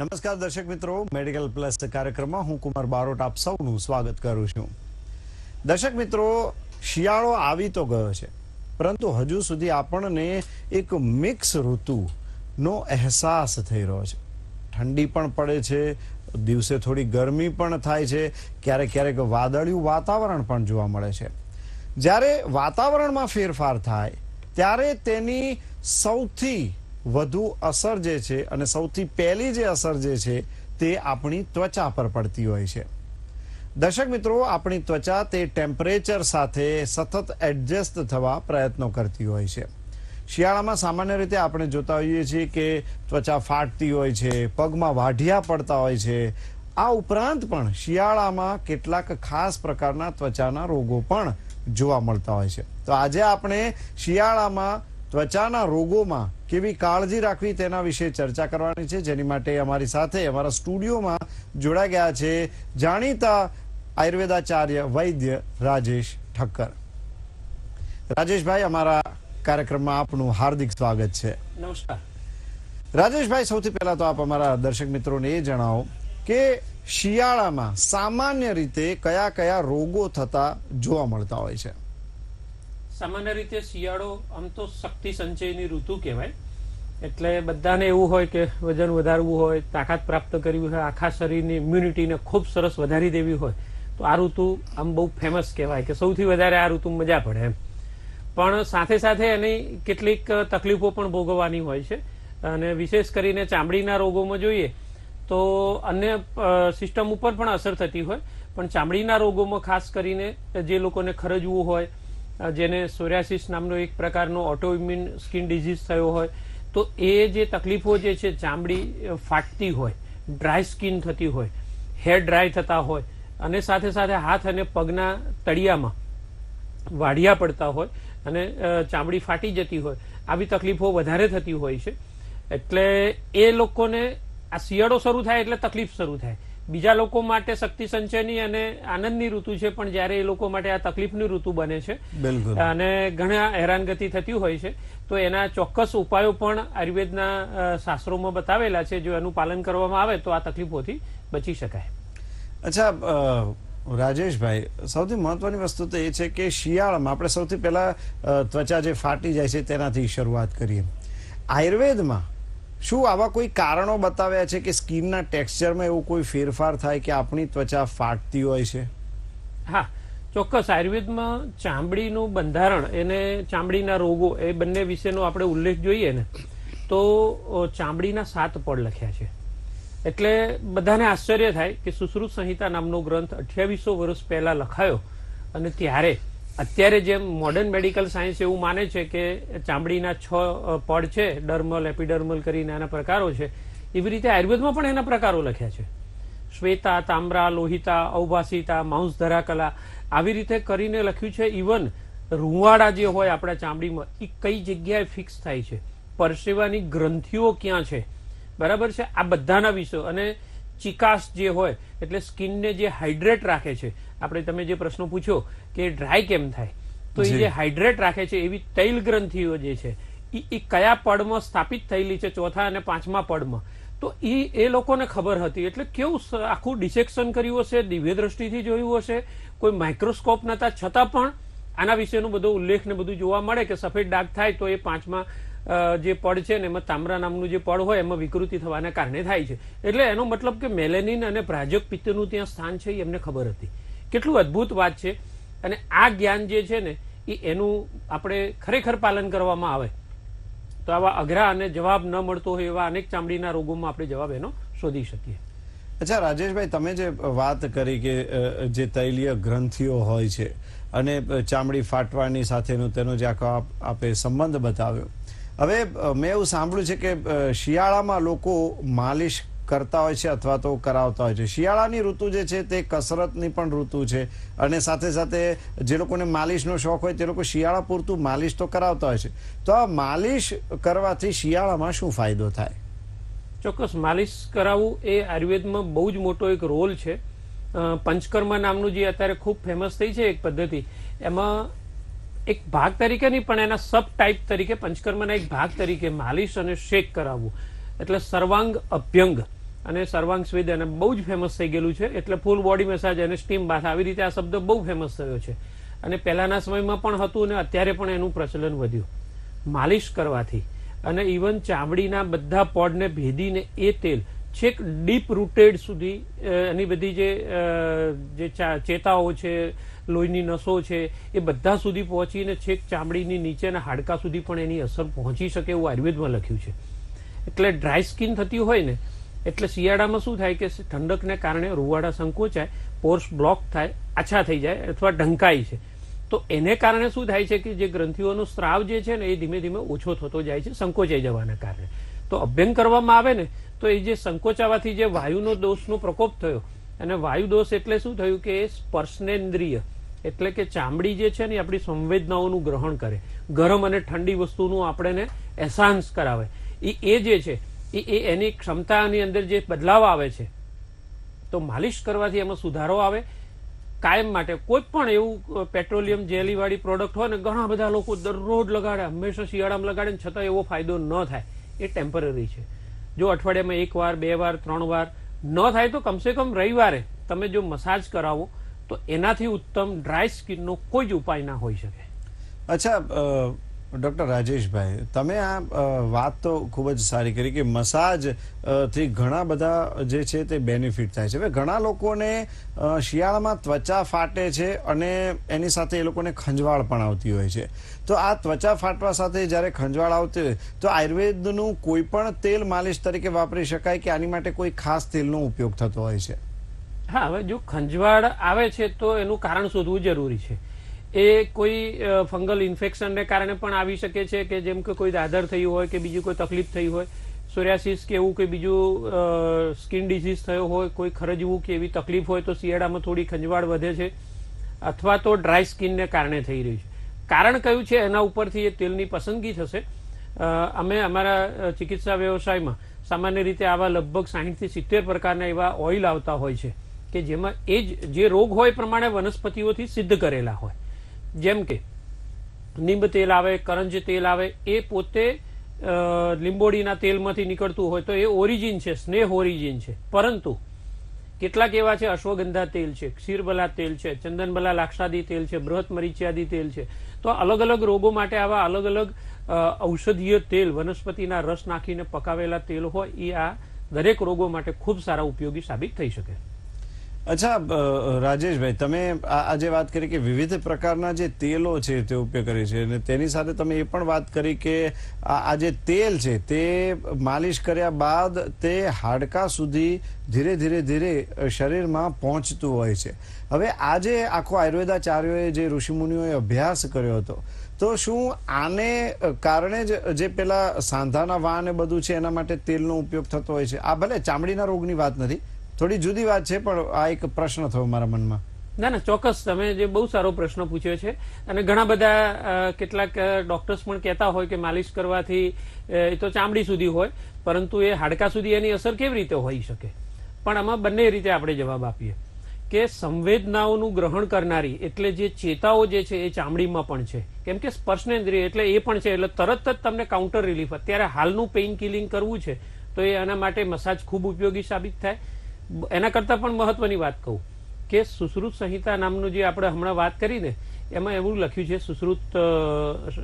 નમસ્કાર દર્શક મિત્રો, મેડિકલ પ્લસ કાર્યક્રમમાં હું કુમાર બારોટ આપ સૌનું સ્વાગત કરું છું. દર્શક મિત્રો, શિયાળો આવી તો ગયો છે, પરંતુ હજુ સુધી આપણને એક મિક્સ ઋતુનો અહેસાસ થઈ રહ્યો છે. ઠંડી પણ પડે છે, દિવસે થોડી ગરમી પણ થાય છે, ક્યારેક ક્યારેક વાદળિયું વાતાવરણ પણ જોવા મળે છે. જ્યારે વાતાવરણમાં ફેરફાર થાય, ત્યારે તેની સૌથી વધુ અસર જે છે અને સૌથી પહેલી જે અસર જે છે તે આપણી ત્વચા પર પડતી હોય છે. દર્શક મિત્રો, આપણી ત્વચા તે ટેમ્પરેચર સાથે સતત એડજસ્ટ થવા પ્રયત્નો કરતી હોય છે. શિયાળામાં સામાન્ય રીતે આપણે જોતા હોઈએ છીએ કે ત્વચા ફાટતી હોય છે, પગમાં વાઢિયા પડતા હોય છે. આ ઉપરાંત પણ શિયાળામાં કેટલાક ખાસ પ્રકારના ત્વચાના રોગો પણ જોવા મળતા હોય છે. તો આજે આપણે શિયાળામાં ત્વચાના રોગોમાં કેવી કાળજી રાખવી તેના વિશે ચર્ચા કરવાની છે. જેની માટે અમારી સાથે અમારા સ્ટુડિયોમાં જોડાઈ ગયા છે જાણીતા આયુર્વેદાચાર્ય વૈદ્ય રાજેશ ઠક્કર. રાજેશભાઈ અમારા કાર્યક્રમમાં આપનું હાર્દિક સ્વાગત છે. નમસ્કાર. રાજેશભાઈ સૌથી પહેલા તો આપ અમારા દર્શક મિત્રોને એ જણાવો કે શિયાળામાં સામાન્ય રીતે કયા કયા રોગો થતા જોવા મળતા હોય છે? સામાન્ય રીતે શિયાળો આમ તો શક્તિ સંચયની ઋતુ કહેવાય. એટલે બધાને એવું હોય કે વજન વધારવું હોય, તાકાત પ્રાપ્ત કરવી હોય, આખા શરીરની ઇમ્યુનિટીને ખૂબ સરસ વધારી દેવી હોય, તો આ ઋતુ આમ બહુ ફેમસ કહેવાય કે સૌથી વધારે આ ઋતુ મજા પડે એમ. પણ સાથે સાથે એની કેટલીક તકલીફો પણ ભોગવવાની હોય છે. અને વિશેષ કરીને ચામડીના રોગોમાં જોઈએ તો અન્ય સિસ્ટમ ઉપર પણ અસર થતી હોય. પણ ચામડીના રોગોમાં ખાસ કરીને જે લોકોને ખરજવું હોય જેને સોરિયાસિસ નામનો એક પ્રકારનો ઓટોઇમ્યુન સ્કિન ડિઝીઝ થયો હોય, તો એ જે તકલીફો જે છે, ચામડી ફાટતી હોય ડ્રાય સ્કિન થતી હોય હેર ડ્રાય થતા હોય, અને સાથે સાથે હાથ અને પગના તળિયામાં વાઢિયા પડતા હોય, અને ચામડી ફાટી જતી હોય, આવી તકલીફો વધારે થતી હોય છે. એટલે એ લોકોને આ શિયાળો શરૂ થાય એટલે તકલીફ શરૂ થાય. બીજા લોકો માટે શક્તિ સંચયની અને આનંદની ઋતુ છે પણ જ્યારે એ લોકો માટે આ તકલીફની ઋતુ બને છે બિલકુલ. અને ઘણા હેરાનગતિ થતી હોય છે તો એના ચોક્કસ ઉપાયો પણ આયુર્વેદના શાસ્ત્રોમાં બતાવેલા છે. જો એનું પાલન કરવામાં આવે તો આ તકલીફોથી બચી શકાય. અચ્છા રાજેશભાઈ સૌથી મહત્વની વસ્તુ તો એ છે કે શિયાળામાં આપણે સૌથી પહેલા ત્વચા જે ફાટી જાય છે તેનાથી શરૂઆત કરીએ. આયુર્વેદમાં શું આવા કોઈ કારણો બતાવ્યા છે કે સ્કિનના ટેક્સચરમાં એવો કોઈ ફેરફાર થાય કે આપણી ત્વચા ફાટતી હોય છે? હા, ચોક્કસ. આયુર્વેદમાં ચામડીનું બંધારણ એને ચામડીના રોગો એ બંને વિશેનો આપણે ઉલ્લેખ જોઈએ ને, તો ચામડીના સાત પડ લખ્યા છે. એટલે બધાને આશ્ચર્ય થાય કે સુશ્રુત સંહિતા નામનો ગ્રંથ અઠ્યાવીસો વર્ષ પહેલા લખાયો અને ત્યારે અત્યારે જેમ મોડર્ન મેડિકલ સાયન્સ એવું માને છે કે ચામડીના છ પડ છે ડર્મલ એપિડર્મલ કરીને આના પ્રકારો છે, એવી રીતે આયુર્વેદમાં પણ એના પ્રકારો લખ્યા છે. શ્વેતા તાંબરા લોહિતા ઔભાસિતા માઉસ ધરાકલા, આવી રીતે કરીને લખ્યું છે. ઇવન રૂંવાડા જે હોય આપણા ચામડીમાં એ કઈ જગ્યાએ ફિક્સ થાય છે? પરસેવાની ગ્રંથિઓ ક્યાં છે? બરાબર છે? આ બધાના વિષયો. અને ચિકાસ જે હોય, એટલે સ્કિનને જે હાઇડ્રેટ રાખે છે આપણે તમે જે પ્રશ્ન પૂછ્યો કે ડ્રાય કેમ થાય? તો એ જે હાઇડ્રેટ રાખે છે એવી તૈલ ગ્રંથિઓ જે છે એ કયા પડમાં સ્થાપિત થયેલી છે? ચોથા અને પાંચમા પડમાં. તો એ એ લોકોને ખબર હતી. એટલે કેવું આખું ડિસેક્શન કર્યું હશે દિવ્ય દ્રષ્ટિથી જોયું હશે કોઈ માઇક્રોસ્કોપ નતા છતાં પણ આના વિશેનું બધો ઉલ્લેખ ને બધું જોવા મળે કે સફેદ ડાઘ થાય તો એ પાંચમા જે પડ છે ને એમાં તાંબરા નામનું જે પડ હોય એમાં વિકૃતિ થવાના કારણે થાય છે. એટલે એનો મતલબ કે મેલેનિન અને પ્રાજક પિત્તનું ત્યાં સ્થાન છે એ એમને ખબર હતી. કેટલું અદ્ભુત વાત છે. અને આ જ્ઞાન જે છે ને, એ એનું આપણે ખરેખર પાલન કરવામાં આવે. તો આવા અઘરા અને જવાબ ન મળતો હોય એવા અનેક ચામડીના રોગોમાં આપણે જવાબ એનો શોધી શકીએ. અચ્છા, રાજેશભાઈ, તમે જે વાત કરી કે જે તૈલીય ગ્રંથિઓ હોય છે અને ચામડી ફાટવાની સાથેનો તેનો જે આખો આપે સંબંધ બતાવ્યો. હવે મેં એવું સાંભળ્યું છે કે શિયાળામાં લોકો માલિશ કરતા હોય છે અથવા તો કરાવતા હોય છે. શિયાળાની ઋતુ જે છે તે કસરતની પણ ઋતુ છે અને સાથે સાથે જે લોકોને માલિશનો શોખ હોય તે લોકો શિયાળા પૂરતું માલિશ તો કરાવતા હોય છે. તો આ માલિશ કરવાથી શિયાળામાં શું ફાયદો થાય? ચોક્કસ, માલિશ કરાવવું એ આયુર્વેદમાં બહુ જ મોટો એક રોલ છે. પંચકર્મ નામનું જે અત્યારે ખૂબ ફેમસ થઈ છે એક પદ્ધતિ, એમાં એક ભાગ તરીકે નહીં, પણ એના સબ ટાઈપ તરીકે, પંચકર્મના એક ભાગ તરીકે માલિશ અને શેક કરાવવું. એટલે સર્વાંગ અભ્યંગ. અને સર્વાંગ સ્વેદ અને બહુ જ ફેમસ થઈ ગયેલું છે. એટલે ફૂલ બોડી મસાજ અને સ્ટીમ બાથ આવી રીતે આ શબ્દ બહુ ફેમસ થયો છે. અને પહેલાના સમયમાં પણ હતું અને અત્યારે પણ એનું પ્રચલન વધ્યું. માલિશ કરવાથી અને ઇવન ચામડીના બધા પોડને ભેદીને એ તેલ છેક ડીપ રૂટેડ સુધી એની બધી જે જે ચેતાઓ છે, લોહીની નસો છે, એ બધા સુધી પહોંચીને છેક ચામડીની નીચેના હાડકા સુધી પણ એની અસર પહોંચી શકે એવું આયુર્વેદમાં લખ્યું છે. એટલે ડ્રાય સ્કિન થતી હોય ને એટલે શિયાળામાં શું થાય કે ઠંડકને કારણે રૂવાડા સંકોચાય, પોર્સ બ્લોક થાય, આછા થઈ જાય અથવા ઢંકાય છે. તો એને કારણે શું થાય છે કે જે ગ્રંથિઓનો સ્ત્રાવ જે છે ને એ ધીમે ધીમે ઓછો થતો જાય છે, સંકોચાઈ જવાના કારણે. તો અભ્યંગ કરવામાં આવે ને, તો એ જે સંકોચાવાથી જે વાયુનો દોષનો પ્રકોપ થયો, અને વાયુ દોષ એટલે શું થયું કે સ્પર્શનેન્દ્રિય, એટલે કે ચામડી જે છે ને આપણી સંવેદનાઓનું ગ્રહણ કરે. ગરમ અને ઠંડી વસ્તુનું આપણને એહસાન્સ કરાવે. એ એ જે છે એ એ એની ક્ષમતાની અંદર જે બદલાવ આવે છે, તો માલિશ કરવાથી એમાં સુધારો આવે. કાયમ માટે કોઈ પણ એવું પેટ્રોલિયમ જેલી વાળી પ્રોડક્ટ હોય ને, ઘણા બધા લોકો દરરોજ લગાડે, હંમેશા શિયાળામાં લગાડે છતાં એવો ફાયદો ન થાય. એ ટેમ્પરરી છે. જો અઠવાડિયામાં એક વાર, બે વાર, ત્રણ વાર ન થાય તો કમસે કમ રવિવારે તમે જો મસાજ કરાવો, તો એનાથી ઉત્તમ ડ્રાય સ્કિનનો કોઈ જ ઉપાય ના હોઈ શકે. અચ્છા ડૉક્ટર રાજેશભાઈ, તમે આ વાત તો ખૂબ જ સારી કરી કે મસાજથી ઘણા બધા જે છે તે બેનિફિટ થાય છે. હવે ઘણા લોકોને શિયાળામાં ત્વચા ફાટે છે અને એની સાથે એ લોકોને ખંજવાળ પણ આવતી હોય છે. તો આ ત્વચા ફાટવા સાથે જ્યારે ખંજવાળ આવતી હોય, તો આયુર્વેદનું કોઈ પણ તેલ માલિશ તરીકે વાપરી શકાય કે આની માટે કોઈ ખાસ તેલનો ઉપયોગ થતો હોય છે? હા, હવે જો ખંજવાળ આવે છે તો એનું કારણ શોધવું જરૂરી છે. એ કોઈ ફંગલ ઇન્ફેક્શનને કારણે પણ આવી શકે છે કે જેમ કે કોઈ દાદર થયું હોય કે બીજી કોઈ તકલીફ થઈ હોય, સોરિયાસિસ કે એવું કે બીજું સ્કિન ડિઝીઝ થયો હોય, કોઈ ખરજવું કે એવી તકલીફ હોય તો શિયાળામાં થોડી ખંજવાળ વધે છે અથવા તો ડ્રાય સ્કિનને કારણે થઈ રહ્યું છે. કારણ કયું છે એના ઉપરથી એ તેલની પસંદગી થશે. અમે અમારા ચિકિત્સા વ્યવસાયમાં સામાન્ય રીતે આવા લગભગ સાહીઠથી સિત્તેર પ્રકારના એવા ઓઇલ આવતા હોય છે કે જેમાં એ જ, જે રોગ હોય પ્રમાણે વનસ્પતિઓથી સિદ્ધ કરેલા હોય. જેમ કે નિંબ તેલ આવે, કરંજ તેલ આવે, એ પોતે લીંબોડીના તેલમાંથી નીકળતું હોય તો એ ઓરિજિન છે, સ્નેહ ઓરિજિન છે. પરંતુ કેટલાક એવા છે, અશ્વગંધા તેલ છે, ક્ષીરબલા તેલ છે, ચંદનબલા લાક્ષાદી તેલ છે બૃહત મરીચિયાદી તેલ છે. તો અલગ અલગ રોગો માટે આવા અલગ અલગ ઔષધીય તેલ, વનસ્પતિના રસ નાખીને પકાવેલા તેલ હોય, એ આ દરેક રોગો માટે ખૂબ સારા ઉપયોગી સાબિત થઈ શકે. અચ્છા રાજેશભાઈ, તમે આ આ વાત કરી કે વિવિધ પ્રકારના જે તેલો છે તે ઉપયોગ કરે છે અને તેની સાથે તમે એ પણ વાત કરી કે આ જે તેલ છે તે માલિશ કર્યા બાદ તે હાડકા સુધી ધીરે ધીરે ધીરે શરીરમાં પહોંચતું હોય છે. હવે આજે આખો આયુર્વેદાચાર્યોએ જે ઋષિમુનિઓએ અભ્યાસ કર્યો હતો, તો શું આને કારણે જ, જે પેલા સાંધાના વા ને બધું છે એના માટે તેલનો ઉપયોગ થતો હોય છે? આ ભલે ચામડીના રોગની વાત નથી થોડી જુદી વાત છે, પણ આ એક પ્રશ્ન થયો મારા મનમાં. ના ના, ચોક્કસ. તમે જે બહુ સારો પ્રશ્ન પૂછ્યો છે. અને ઘણા બધા કેટલાક ડોક્ટર્સ પણ કહેતા હોય કે માલિશ કરવાથી એ તો ચામડી સુધી હોય, પરંતુ એ હાડકા સુધી એની અસર કેવી રીતે હોઈ શકે? પણ આમાં બંને રીતે આપણે જવાબ આપીએ. કે સંવેદનાઓનું ગ્રહણ કરનારી, એટલે જે ચેતાઓ જે છે, એ ચામડીમાં પણ છે. કેમ કે સ્પર્શનેન્દ્રિય એટલે એ પણ છે, એટલે તરત જ તમને કાઉન્ટર રિલીફ અત્યારે હાલનું પેઇન કિલિંગ કરવું છે, તો એ એના માટે મસાજ ખૂબ ઉપયોગી સાબિત થાય. એના કરતાં પણ મહત્વની વાત કહું કે સુશ્રુત સંહિતા નામનું જે આપણે હમણાં વાત કરી ને એમાં એવું લખ્યું છે સુશ્રુત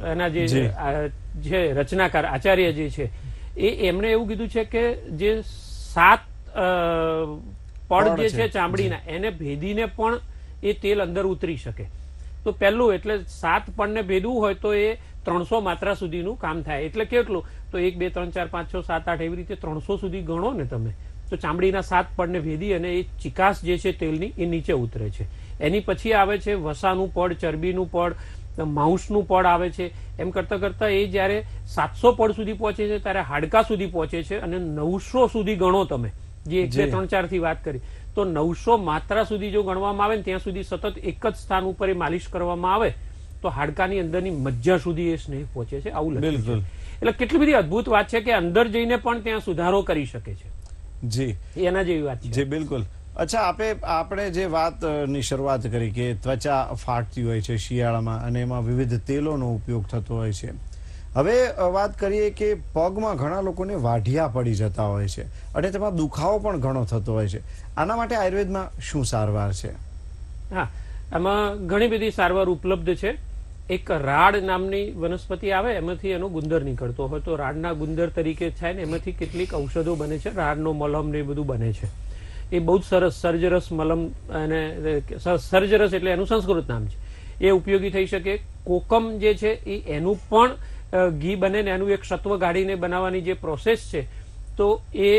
એના જે જી. રચનાકાર આચાર્ય જે છે એ એમણે એવું કીધું છે કે જે સાત પડ જે છે. છે ચામડીના એને ભેદીને પણ એ તેલ અંદર ઉતરી શકે તો પહેલું એટલે સાત પડને ભેદવું હોય તો એ ત્રણસો માત્રા સુધીનું કામ થાય એટલે કેટલું તો એક બે ત્રણ ચાર પાંચ છ સાત આઠ એવી રીતે ત્રણસો સુધી ગણો ને તમે તો ચામડીના સાત પડને ભેદી અને એ ચિકાસ જે છે તેલની એ નીચે ઉતરે છે. એની પછી આવે છે વસાનું પડ ચરબીનું પડ માઉસનું પડ આવે છે. એમ કરતાં કરતાં એ જ્યારે સાતસો પડ સુધી પહોંચે છે ત્યારે હાડકા સુધી પહોંચે છે અને નવસો સુધી ગણો તમે. જે એક બે ત્રણ ચારથી વાત કરી. તો નવસો માત્રા સુધી જો ગણવામાં આવે ને ત્યાં સુધી સતત એક જ સ્થાન ઉપર એ માલિશ કરવામાં આવે તો હાડકાની અંદરની મજ્જા સુધી એ સ્નેહ પહોંચે છે. આવું લખ્યું એટલે કેટલી બધી અદભુત વાત છે કે અંદર જઈને પણ ત્યાં સુધારો કરી શકે છે. જી. એના જેવી વાત જી બિલકુલ. અચ્છા આપે આપણે જે વાતની શરૂઆત કરી કે ત્વચા ફાટતી હોય છે શિયાળામાં અને એમાં વિવિધ તેલોનો ઉપયોગ થતો હોય છે. હવે વાત કરીએ કે પગમાં ઘણા લોકોને વાઢિયા પડી જતા હોય છે અને તેમાં દુખાવો પણ ઘણો થતો હોય છે. આના માટે આયુર્વેદમાં શું સારવાર છે? હા આમાં ઘણી બધી સારવાર ઉપલબ્ધ છે. એક રાડ નામની વનસ્પતિ આવે, એમાંથી એનો ગુંદર નીકળતો હોય. તો રાડના ગુંદર તરીકે થાય ને, એમાંથી કેટલીક ઔષધો બને છે. રાડનો મલમ ને એ બધું બને છે. એ બહુ જ સરસ સર્જરસ મલમ અને સર્જરસ એટલે એનું સંસ્કૃત નામ છે. એ ઉપયોગી થઈ શકે. કોકમ જે છે, એ એનું પણ ઘી બને ને એનું એક સત્વ ગાળીને બનાવવાની જે પ્રોસેસ છે, તો એ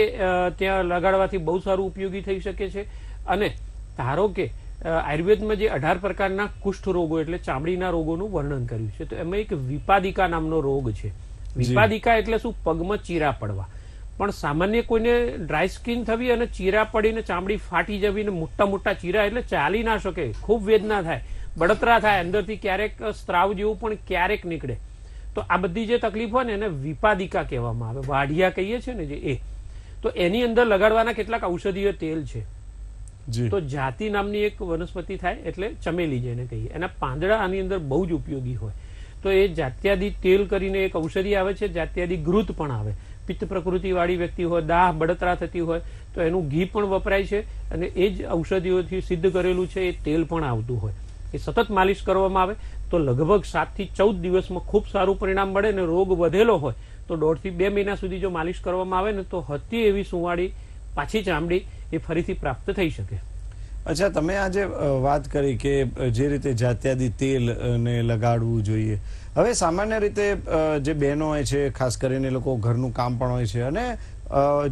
ત્યાં લગાડવાથી બહુ સારું ઉપયોગી થઈ શકે છે. અને ધારો કે આયુર્વેદમાં જે અઢાર પ્રકારના કુષ્ઠ રોગો એટલે ચામડીના રોગોનું વર્ણન કર્યું છે તો એમાં એક વિપાદિકા નામનો રોગ છે. વિપાદિકા એટલે શું? પગમાં ચીરા પડવા. પણ સામાન્ય કોઈને ડ્રાય સ્કિન થવી અને ચીરા પડીને ચામડી ફાટી જવી ને મોટા મોટા ચીરા એટલે ચાલી ના શકે ખૂબ વેદના થાય બળતરા થાય અંદરથી ક્યારેક સ્ત્રાવ જેવું પણ ક્યારેક નીકળે. તો આ બધી જે તકલીફ હોય ને એને વિપાદિકા કહેવામાં આવે. વાઢિયા કહીએ છીએ ને જે એ. તો એની અંદર લગાડવાના કેટલાક ઔષધીય તેલ છે. તો જાતિ નામની એક વનસ્પતિ થાય એટલે ચમેલી જેને કહીએ. એના પાંદડા આની અંદર બહુ જ ઉપયોગી હોય. તો એ જાત્યાદી તેલ કરીને એક ઔષધિ આવે છે, જાત્યાદી ઘૃત પણ આવે. પિત્ત પ્રકૃતિ વાળી વ્યક્તિ હોય, દાહ, બળતરા થતી હોય, તો એનું ઘી પણ વપરાય છે અને એ જ ઔષધિઓથી સિદ્ધ કરેલું છે, એ તેલ પણ આવતું હોય. એ સતત માલિશ કરવામાં આવે, તો લગભગ સાતથી ચૌદ દિવસમાં ખૂબ સારું પરિણામ મળે ને રોગ વધેલો હોય, તો દોઢથી બે મહિના સુધી જો માલિશ કરવામાં આવે ને તો હતી એવી સુંવાળી, પાછી ચામડી એ ફરીથી પ્રાપ્ત થઈ શકે. અચ્છા, તમે આજે વાત કરી કે જે રીતે જાત્યાદી તેલ ને લગાડવું જોઈએ. હવે સામાન્ય રીતે જે બહેનો હોય છે, ખાસ કરીને લોકો ઘરનું કામ પણ હોય છે, અને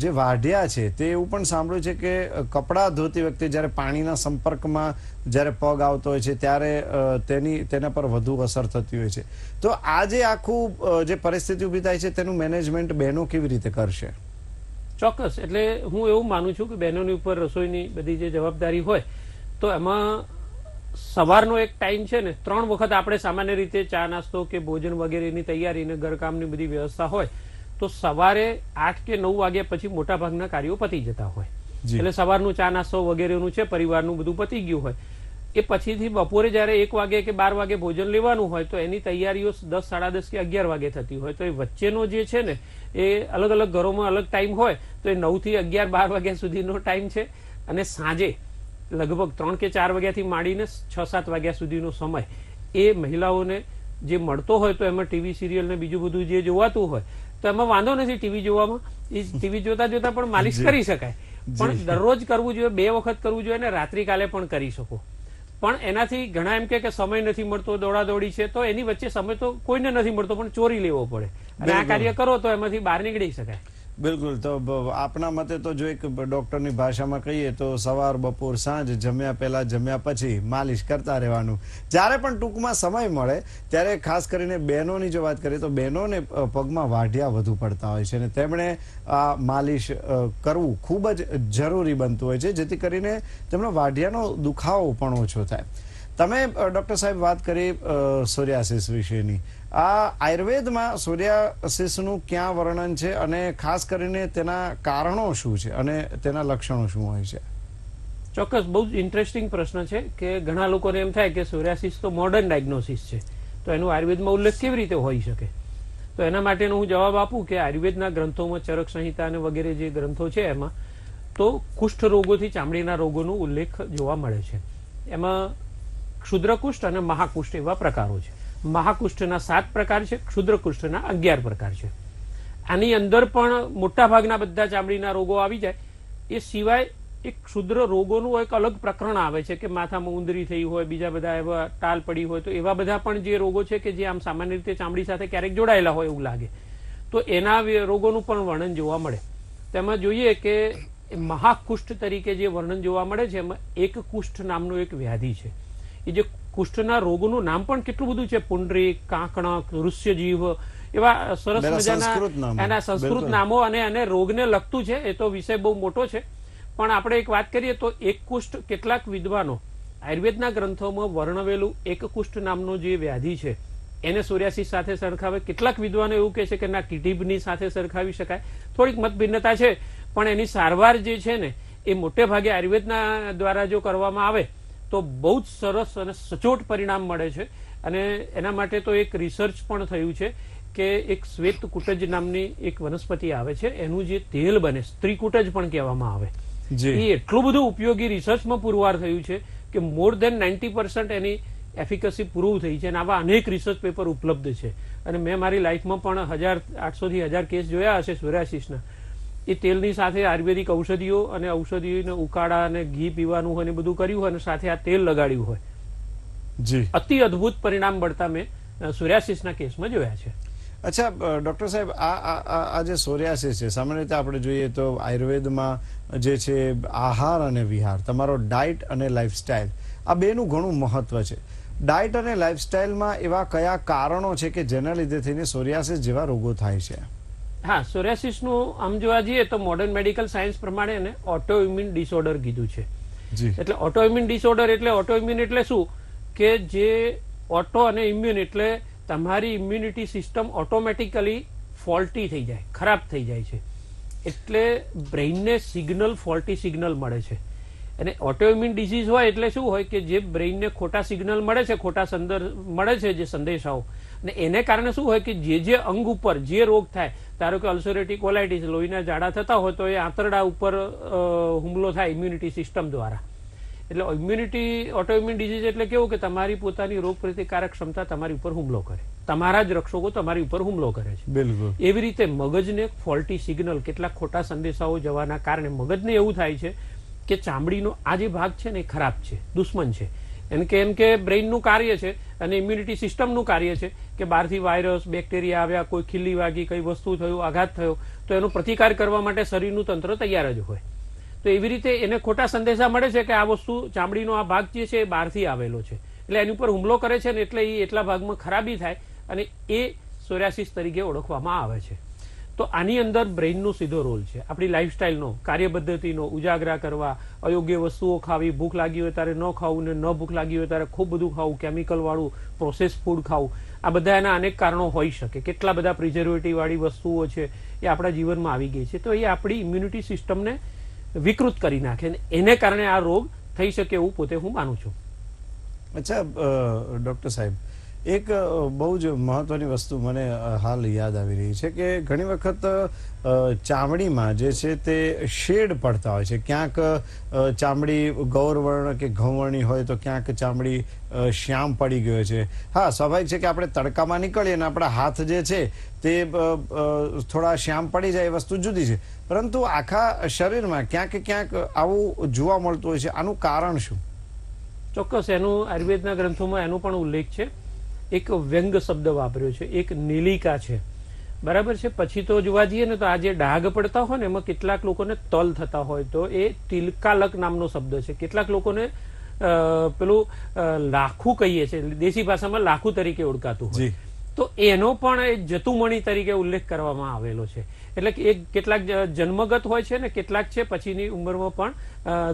જે વાઢિયા છે, તે એવું પણ સાંભળ્યું છે કે કપડાં ધોતી વખતે જ્યારે પાણીના સંપર્કમાં જ્યારે પગ આવતો હોય છે, ત્યારે તેની, તેના પર વધુ અસર થતી હોય છે. તો આ જે આખું જે પરિસ્થિતિ ઊભી થાય છે, તેનું મેનેજમેન્ટ બહેનો કેવી રીતે કરશે? ચોક્કસ. એટલે હું એવું માનું છું કે બહેનોની ઉપર રસોઈની બધી જે જવાબદારી હોય તો એમાં સવારનો એક ટાઈમ છે ને ત્રણ વખત આપણે સામાન્ય રીતે ચા નાસ્તો કે ભોજન વગેરેની તૈયારી ને ઘરકામની બધી વ્યવસ્થા હોય તો સવારે આઠ કે નવ વાગ્યા પછી મોટાભાગના કાર્યો પતી જતા હોય. એટલે સવારનું ચા નાસ્તો વગેરેનું છે પરિવારનું બધું પતી ગયું હોય. એ પછીથી બપોરે જ્યારે એક વાગે કે બાર વાગે ભોજન લેવાનું હોય તો એની તૈયારીઓ દસ સાડા દસ કે અગિયાર વાગે થતી હોય. તો એ વચ્ચેનો જે છે ને એ અલગ અલગ ઘરોમાં અલગ ટાઈમ હોય તો એ નવથી અગિયાર બાર વાગ્યા સુધીનો ટાઈમ છે. અને સાંજે લગભગ ત્રણ કે ચાર વાગ્યાથી માંડીને છ સાત વાગ્યા સુધીનો સમય એ મહિલાઓને જે મળતો હોય તો એમાં ટીવી સિરિયલ ને બીજું બધું જે જોવાતું હોય તો એમાં વાંધો નથી ટીવી જોવામાં. એ ટીવી જોતા જોતા પણ માલિશ કરી શકાય. પણ દરરોજ કરવું જોઈએ બે વખત કરવું જોઈએ અને રાત્રિકાલે પણ કરી શકો. પણ એનાથી ઘણા એમ કે કે સમય નથી મળતો દોડાદોડી છે તો એની વચ્ચે સમય તો કોઈને નથી મળતો પણ ચોરી લેવો પડે. અને આ કાર્ય કરો તો એમાંથી બહાર નીકળી શકાય. બિલકુલ, તો આપણા મતે તો જો એક ડૉક્ટરની ભાષામાં કહીએ તો સવાર, બપોર, સાંજ, જમ્યા પહેલાં, જમ્યા પછી માલિશ કરતા રહેવાનું. જ્યારે પણ ટૂંકમાં સમય મળે, ત્યારે ખાસ કરીને બહેનોની જો વાત કરીએ તો બહેનોને પગમાં વાઢિયા વધુ પડતા હોય છે અને તેમણે આ માલિશ કરવું ખૂબ જ જરૂરી બનતું હોય છે, જેથી કરીને તેમનો વાઢિયાનો દુખાવો પણ ઓછો થાય. તમે ડૉક્ટર સાહેબ વાત કરી સોરિયાસિસ વિશેની. આ આયુર્વેદમાં સૂર્યાશિષનું ક્યાં વર્ણન છે અને ખાસ કરીને તેના કારણો શું છે અને તેના લક્ષણો શું હોય છે? ચોક્કસ, બહુ જ ઇન્ટરેસ્ટિંગ પ્રશ્ન છે કે ઘણા લોકોને એમ થાય કે સૂર્યાશિષ તો મોડર્ન ડાયગ્નોસિસ છે. તો એનો આયુર્વેદમાં ઉલ્લેખ કેવી રીતે હોઈ શકે? તો એના માટેનો હું જવાબ આપું કે આયુર્વેદના ગ્રંથોમાં ચરક સંહિતા અને વગેરે જે ગ્રંથો છે એમાં, તો કુષ્ઠ રોગોથી ચામડીના રોગોનો ઉલ્લેખ જોવા મળે છે. એમાં ક્ષુદ્રકુષ્ઠ અને મહાકુષ્ઠ એવા પ્રકારો છે. મહાકુષ્ઠના સાત પ્રકાર છે ક્ષુદ્ર કુષ્ઠના અગિયાર પ્રકાર છે. આની અંદર પણ મોટા ભાગના બધા ચામડીના રોગો આવી જાય. એ સિવાય એક ક્ષુદ્ર રોગોનું એક અલગ પ્રકરણ આવે છે કે માથામાં ઉંદરી થઈ હોય, બીજા બધા એવા ટાલ પડી હોય, તો એવા બધા પણ જે રોગો છે કે જે આમ સામાન્ય રીતે ચામડી સાથે ક્યારેક જોડાયેલા હોય એવું લાગે. તો એના રોગોનું પણ વર્ણન જોવા મળે. તેમાં જોઈએ કે મહાકુષ્ઠ તરીકે જે વર્ણન જોવા મળે છે, એમાં એક કુષ્ઠ નામનો એક વ્યાધિ છે. એ જે કુષ્ઠના રોગોનું નામ પણ કેટલું બધું છે? પુંડરી કાંકણક ઋષ્યજીવ એવા સરસ મજાના એના સંસ્કૃત નામો અને અને રોગને લગતું છે. એ તો વિષય બહુ મોટો છે. પણ આપણે એક વાત કરીએ તો એક કુષ્ઠ કેટલાક વિદ્વાનો આયુર્વેદના ગ્રંથોમાં વર્ણવેલું એક કુષ્ઠ નામનો જે વ્યાધિ છે એને સોરિયાસિસ સાથે સરખાવે. કેટલાક વિદ્વાનો એવું કહે છે કે ના કિટીબની સાથે સરખાવી શકાય. થોડીક મતભિન્નતા છે પણ એની સારવાર જે છે ને એ મોટે ભાગે આયુર્વેદના દ્વારા જો કરવામાં આવે તો બહુ જ સરસ અને સચોટ પરિણામ મળે છે. અને એના માટે તો એક રિસર્ચ પણ થયું છે કે એક શ્વેત કુટજ નામની એક વનસ્પતિ આવે છે. એનું જે તેલ બને સ્ત્રી કુટજ પણ કહેવામાં આવે. જી. એ એટલું બધું ઉપયોગી રિસર્ચમાં પુરવાર થયું છે કે મોર દેન નાઇન્ટી પર્સન્ટ એની એફિકસી પ્રૂવ થઈ છે અને આવા અનેક રિસર્ચ પેપર ઉપલબ્ધ છે. અને મેં મારી લાઈફમાં પણ હજાર આઠસોથી હજાર કેસ જોયા હશે સોરાસિસના એ તેલની સાથે આયુર્વેદિક ઔષધિઓ અને ઔષધિઓને ઉકાળા અને ઘી પીવાનું હોય ને બધું કર્યું હોય અને સાથે આ તેલ લગાડ્યું હોય. જી. અતિ અદ્ભુત પરિણામ મળતા મેં સોરિયાસિસના કેસમાં જોયા છે. અચ્છા ડૉક્ટર સાહેબ આ આ- આ આ જે સોરિયાસિસ છે સામાન્ય રીતે આપણે જોઈએ તો આયુર્વેદમાં જે છે આહાર અને વિહાર તમારો ડાયટ અને લાઇફસ્ટાઇલ આ બેનું ઘણું મહત્વ છે. ડાયટ અને લાઇફસ્ટાઇલમાં એવા કયા કારણો છે કે જેના લીધે થઈને સોરિયાસિસ જેવા રોગો થાય છે? હા સોરેસિસનું આમ જોવા જઈએ તો મોડર્ન મેડિકલ સાયન્સ પ્રમાણે એને ઓટો ઇમ્યુન ડિસઓર્ડર કીધું છે. એટલે ઓટો ઇમ્યુન ડિસઓર્ડર એટલે ઓટોઇમ્યુન એટલે શું? કે જે ઓટો અને ઇમ્યુન એટલે તમારી ઇમ્યુનિટી સિસ્ટમ ઓટોમેટિકલી ફોલ્ટી થઈ જાય ખરાબ થઈ જાય છે. એટલે બ્રેઇનને સિગ્નલ ફોલ્ટી સિગ્નલ મળે છે. અને ઓટોઇમ્યુન ડિઝીઝ હોય એટલે શું હોય કે જે બ્રેઇનને ખોટા સિગ્નલ મળે છે ખોટા સંદર્ભ મળે છે જે સંદેશાઓ. અને એને કારણે શું હોય કે જે જે અંગ ઉપર જે રોગ થાય ધારો કે અલ્સોરેટિક કોલાઇટિસ લોહીના જાડા થતા હોય તો એ આંતરડા ઉપર હુમલો થાય ઇમ્યુનિટી સિસ્ટમ દ્વારા. એટલે ઇમ્યુનિટી ઓટોઇમ્યુન ડિઝીઝ એટલે કેવું કે તમારી પોતાની રોગ પ્રતિકારક ક્ષમતા તમારી ઉપર હુમલો કરે. તમારા જ રક્ષકો તમારી ઉપર હુમલો કરે છે. બિલકુલ. એવી રીતે મગજને ફોલ્ટી સિગ્નલ કેટલાક ખોટા સંદેશાઓ જવાના કારણે મગજને એવું થાય છે કે ચામડીનો આ જે ભાગ છે ને એ ખરાબ છે, દુશ્મન છે. એમ કે એમ કે બ્રેઇનનું કાર્ય છે અને ઇમ્યુનિટી સિસ્ટમનું કાર્ય છે કે બહારથી વાયરસ, બેક્ટેરિયા આવ્યા, કોઈ ખીલ્લી વાગી, કઈ વસ્તુ થયું, આઘાત થયો, તો એનો પ્રતિકાર કરવા માટે શરીરનું તંત્ર તૈયાર જ હોય. તો એવી રીતે એને ખોટા સંદેશા મળે છે કે આ વસ્તુ, ચામડીનો આ ભાગ જે છે એ બહારથી આવેલો છે. એટલે એની ઉપર હુમલો કરે છે ને એટલે એ એટલા ભાગમાં ખરાબી થાય અને એ સોરિયાસિસ તરીકે ઓળખવામાં આવે છે. તો આની અંદર બ્રેઇનનો સીધો રોલ છે. આપણી લાઈફસ્ટાઈલનો કાર્ય પદ્ધતિનો ઉજાગરા કરવા, અયોગ્ય વસ્તુઓ ખાવી, ભૂખ લાગી હોય ત્યારે ન ખાવું ને ન ભૂખ લાગી હોય ત્યારે ખૂબ બધું ખાવું, કેમિકલવાળું પ્રોસેસ ફૂડ ખાવું. આ બધા એના અનેક કારણો હોઈ શકે. કેટલા બધા પ્રિઝર્વેટિવવાળી વસ્તુઓ છે એ આપણા જીવનમાં આવી ગઈ છે. તો એ આપણી ઇમ્યુનિટી સિસ્ટમને વિકૃત કરી નાખે અને એને કારણે આ રોગ થઈ શકે એવું પોતે હું માનું છું. અચ્છા ડૉક્ટર સાહેબ એક બહુ જ મહત્વની વસ્તુ મને હાલ યાદ આવી રહી છે કે ઘણી વખત ચામડીમાં જે છે તે શેડ પડતા હોય છે. ક્યાંક ચામડી ગૌરવર્ણ કે ઘઉંવર્ણી હોય તો ક્યાંક ચામડી શ્યામ પડી ગયો છે. હા, સ્વાભાવિક છે કે આપણે તડકામાં નીકળીએ અને આપણા હાથ જે છે તે થોડા શ્યામ પડી જાય એ વસ્તુ જુદી છે. પરંતુ આખા શરીરમાં ક્યાંક ક્યાંક આવું જોવા મળતું હોય છે. આનું કારણ શું? ચોક્કસ, એનું આયુર્વેદના ગ્રંથોમાં એનો પણ ઉલ્લેખ છે. એક વ્યંગ શબ્દ વાપર્યો છે એક નીલિકા છે. બરાબર છે? પછી તો જોવા જઈએ ને તો આ જે ડાઘ પડતા હોય ને એમાં કેટલાક લોકોને તલ થતા હોય. તો એ તિલકાલક નામનો શબ્દ છે. કેટલાક લોકોને પેલું લાખું કહીએ છે. દેશી ભાષામાં લાખું તરીકે ઓળખાતું હોય. તો એનો પણ એ જતુમણી તરીકે ઉલ્લેખ કરવામાં આવેલો છે. એટલે કે એક કેટલાક જન્મગત હોય છે ને કેટલાક છે પછીની ઉંમરમાં પણ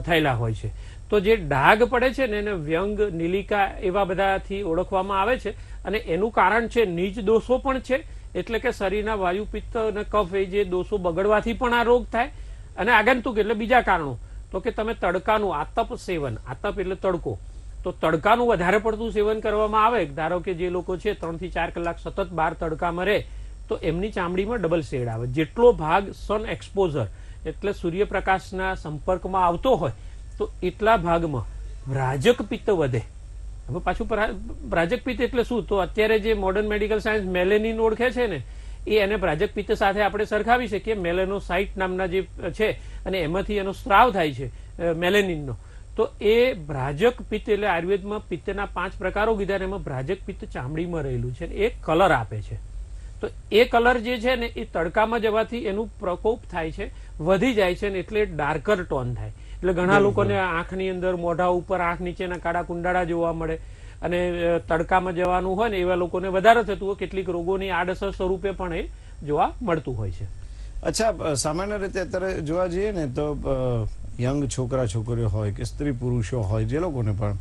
થયેલા હોય છે. તો જે ડાઘ પડે છે ને એને વ્યંગ, નીલિકા એવા બધાથી ઓળખવામાં આવે છે અને એનું કારણ છે નીચ દોષો પણ છે. એટલે કે શરીરના વાયુ પિત્ત અને કફ એ જે દોષો બગડવાથી પણ આ રોગ થાય. અને આગંતુક એટલે બીજા કારણો. તો કે તમે તડકાનું આતપ સેવન, આતપ એટલે તડકો. તો તડકાનું વધારે પડતું સેવન કરવામાં આવે. ધારો કે જે લોકો છે ત્રણથી ચાર કલાક સતત બાર તડકામાં રહે. તો એમની ચામડીમાં ડબલ શેડ આવે. જેટલો ભાગ સન એક્સપોઝર એટલે સૂર્યપ્રકાશના સંપર્કમાં આવતો હોય, તો એટલા ભાગમાં રાજક પિત્ત વધે. હવે પાછું પ્રા- વ્રાજક પિત્ત એટલે શું? તો અત્યારે જે મોડર્ન મેડિકલ સાયન્સ મેલેનિન ઓળખે છે ને, એ એને પ્રાજક પિત્ત સાથે આપણે સરખાવી શકીએ. મેલેનોસાઇટ નામના જે છે, અને એમાંથી એનો સ્ત્રાવ થાય છે મેલેનિનનો તો એ ભ્રાજક પિત્ત એટલે આયુર્વેદમાં પિત્તના પાંચ પ્રકારો કીધા એમાં ભ્રાજક પિત્ત ચામડીમાં રહેલું છે એ કલર આપે છે. તો એ કલર જે છે ને એ તડકામાં જવાથી એનું પ્રકોપ થાય છે વધી જાય છે ને એટલે ડાર્કર ટોન થાય. એટલે ઘણા લોકોને આંખની અંદર મોઢા ઉપર આંખ નીચેના કાળા કુંડાળા જોવા મળે અને તડકામાં જવાનું હોય ને એવા લોકોને વધારે થતું હોય કેટલીક રોગોની આડઅસર સ્વરૂપે પણ એ જોવા મળતું હોય છે. અચ્છા સામાન્ય રીતે અત્યારે જોવા જઈએ ને તો યંગ છોકરા છોકરીઓ હોય કે સ્ત્રી પુરુષો હોય જે લોકોને પણ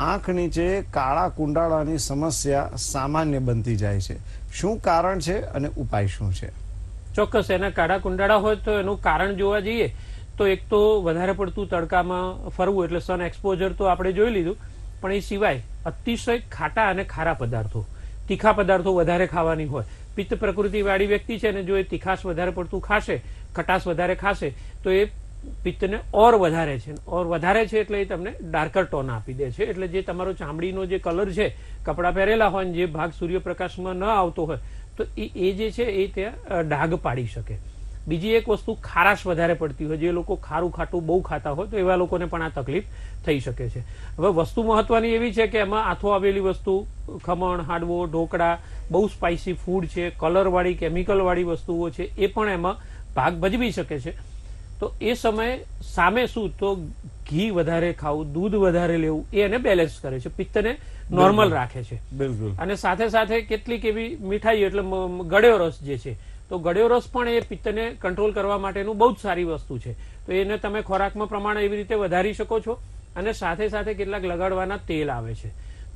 આંખ નીચે કાળા કુંડાળાની સમસ્યા સામાન્ય બનતી જાય છે. શું કારણ છે અને ઉપાય શું છે? ચોક્કસ, એના કાળા કુંડાળા હોય તો એનું કારણ જોવા જઈએ. તો એક તો વધારે પડતું તડકામાં ફરવું એટલે સન એક્સપોઝર તો આપણે જોઈ લીધું. પણ એ સિવાય અતિશય ખાટા અને ખારા પદાર્થો. તીખા પદાર્થો વધારે ખાવાની હોય. પિત્ત પ્રકૃતિવાળી વ્યક્તિ છે ને, જો એ તીખાશ વધારે પડતું ખાશે, ખટાશ વધારે ખાશે, તો એ પિત્તને ઓર વધારે છે. ઓર વધારે છે એટલે એ તમને ડાર્કર ટોન આપી દે છે. એટલે જે તમારો ચામડીનો જે કલર છે, કપડાં પહેરેલા હોય જે ભાગ સૂર્યપ્રકાશમાં ન આવતો હોય, તો એ એ જે છે એ ત્યાં ડાઘ પાડી શકે. બીજી એક વસ્તુ ખારાશ વધારે પડતી હોય. જે લોકો ખારું ખાટું બહુ ખાતા હોય, તો એવા લોકોને પણ આ તકલીફ થઈ શકે છે. હવે વસ્તુ મહત્વની એવી છે કે એમાં આથો આવેલી વસ્તુ, ખમણ, હાડવો, ઢોકળા, બહુ સ્પાઇસી ફૂડ છે કલરવાળી કેમિકલવાળી વસ્તુઓ છે, એ પણ એમાં ભાગ ભજવી શકે છે. તો એ સમયે સામે શું? તો ઘી વધારે ખાવું દૂધ વધારે લેવું એ એને બેલેન્સ કરે છે. પિત્તને નોર્મલ રાખે છે. બિલકુલ. અને સાથે સાથે કેટલીક એવી મીઠાઈ એટલે ગળ્યો રસ જે છે તો ગળ્યો રસ પણ એ પિત્તને કંટ્રોલ કરવા માટેનું બહુ જ સારી વસ્તુ છે. તો એને તમે ખોરાકમાં પ્રમાણ એવી રીતે વધારી શકો છો અને સાથે સાથે કેટલાક લગાડવાના તેલ આવે છે.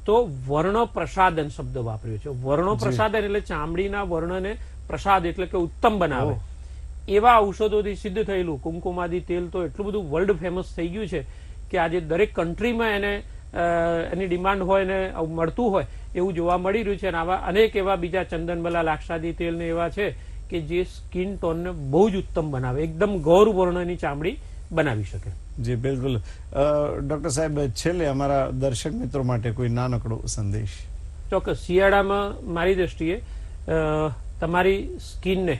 તો વર્ણ પ્રસાદન શબ્દ વાપર્યો છે. વર્ણો પ્રસાદન એટલે ચામડીના વર્ણને પ્રસાદ એટલે કે ઉત્તમ બનાવે. એવા ઔષધોથી સિદ્ધ થયેલું. કુમકુમાદી તેલ તો એટલું બધું વર્લ્ડ ફેમસ થઈ ગયું છે કે આજે દરેક કન્ટ્રીમાં એને એની ડિમાન્ડ હોય ને મળતું હોય એવું જોવા મળી રહ્યું છે. અને આવા અનેક એવા બીજા ચંદનબલા લાક્ષાદી તેલ ને એવા છે કે જે સ્કિન ટોનને બહુ જ ઉત્તમ બનાવે. એકદમ ગૌર વર્ણની ચામડી બનાવી શકે. જી બિલકુલ. ડોક્ટર સાહેબ છેલ્લે અમારા દર્શક મિત્રો માટે કોઈ નાનકડો સંદેશ. ચોક્કસ. શિયાળામાં મારી દ્રષ્ટિએ તમારી સ્કિનને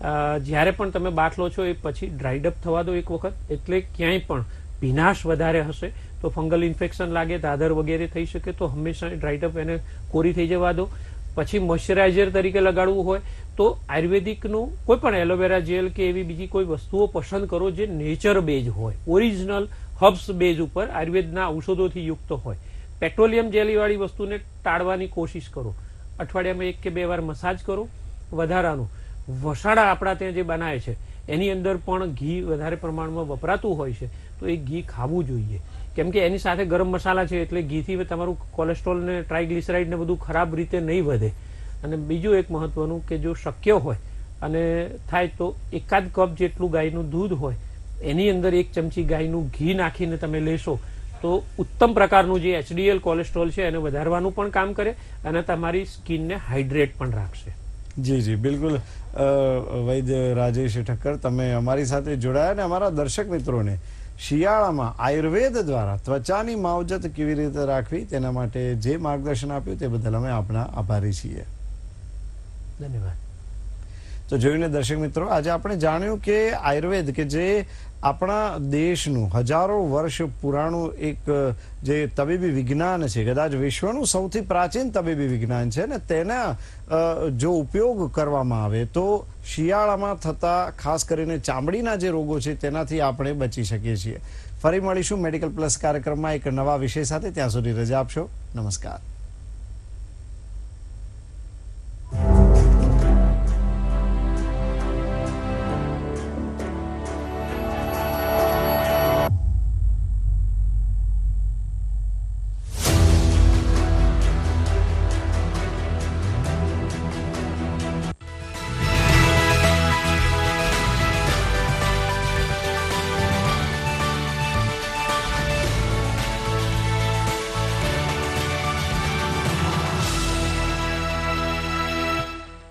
જ્યારે પણ તમે બાટલો છો એ પછી ડ્રાઈડ અપ થવા દો એક વખત, એટલે ક્યાંય પણ ભીનાશ વધારે હશે, તો ફંગલ ઇન્ફેક્શન લાગે, દાદર વગેરે થઈ શકે, તો હંમેશા ડ્રાઈડ અપ એને કોરી થઈ જવા દો. પછી મોઇશ્ચરાઇઝર તરીકે લગાડવું હોય, તો આયુર્વેદિકનું કોઈ પણ એલોવેરા જેલ કે એવી બીજી કોઈ વસ્તુઓ પસંદ કરો જે નેચર બેઝ હોય. ઓરિજિનલ હર્બ્સ બેઝ ઉપર આયુર્વેદના ઔષધોથી યુક્ત હોય. પેટ્રોલિયમ જેલીવાળી વસ્તુને ટાળવાની કોશિશ કરો. અઠવાડિયામાં એક કે બે વાર મસાજ કરો. વધારાનું. વસાડા આપણા ત્યાં જે બનાવે છે, એની અંદર પણ ઘી વધારે પ્રમાણમાં વપરાતું હોય છે, તો એ ઘી ખાવું જોઈએ. કેમ કે એની સાથે ગરમ મસાલા છે, એટલે ઘીથી તમારું કોલેસ્ટ્રોલ ને ટ્રાયગ્લિસરાઇડ ને બધું ખરાબ રીતે નહીં વધે. અને બીજું એક મહત્વનું કે જો શક્ય હોય, અને થાય તો એકાદ કપ જેટલું ગાયનું દૂધ હોય, એની અંદર એક ચમચી ગાયનું ઘી નાખીને તમે લેશો, તો ઉત્તમ પ્રકારનું જે એચડીએલ કોલેસ્ટ્રોલ છે, એને વધારવાનું પણ કામ કરે અને તમારી સ્કિનને હાઇડ્રેટ પણ રાખશે. જી જી બિલકુલ. વૈદ્ય રાજેશ ઠક્કર તમે અમારી સાથે જોડાયા અને અમારા દર્શક મિત્રોને શિયાળામાં આયુર્વેદ દ્વારા ત્વચાની માવજત કેવી રીતે રાખવી તેના માટે જે માર્ગદર્શન આપ્યું તે બદલ અમે આપના આભારી છીએ. ધન્યવાદ. તો જોઈને દર્શક મિત્રો આજે આપણે જાણ્યું કે આયુર્વેદ કે જે આપણા દેશનું હજારો વર્ષ પુરાણું એક જે તબીબી વિજ્ઞાન છે, કદાચ વિશ્વનું સૌથી પ્રાચીન તબીબી વિજ્ઞાન છે ને તેના જો ઉપયોગ કરવામાં આવે તો શિયાળામાં થતા, ખાસ કરીને ચામડીના જે રોગો છે તેનાથી આપણે બચી શકીએ છીએ. ફરી મળીશું મેડિકલ પ્લસ કાર્યક્રમમાં એક નવા વિષય સાથે. ત્યાં સુધી રજા આપશો. નમસ્કાર.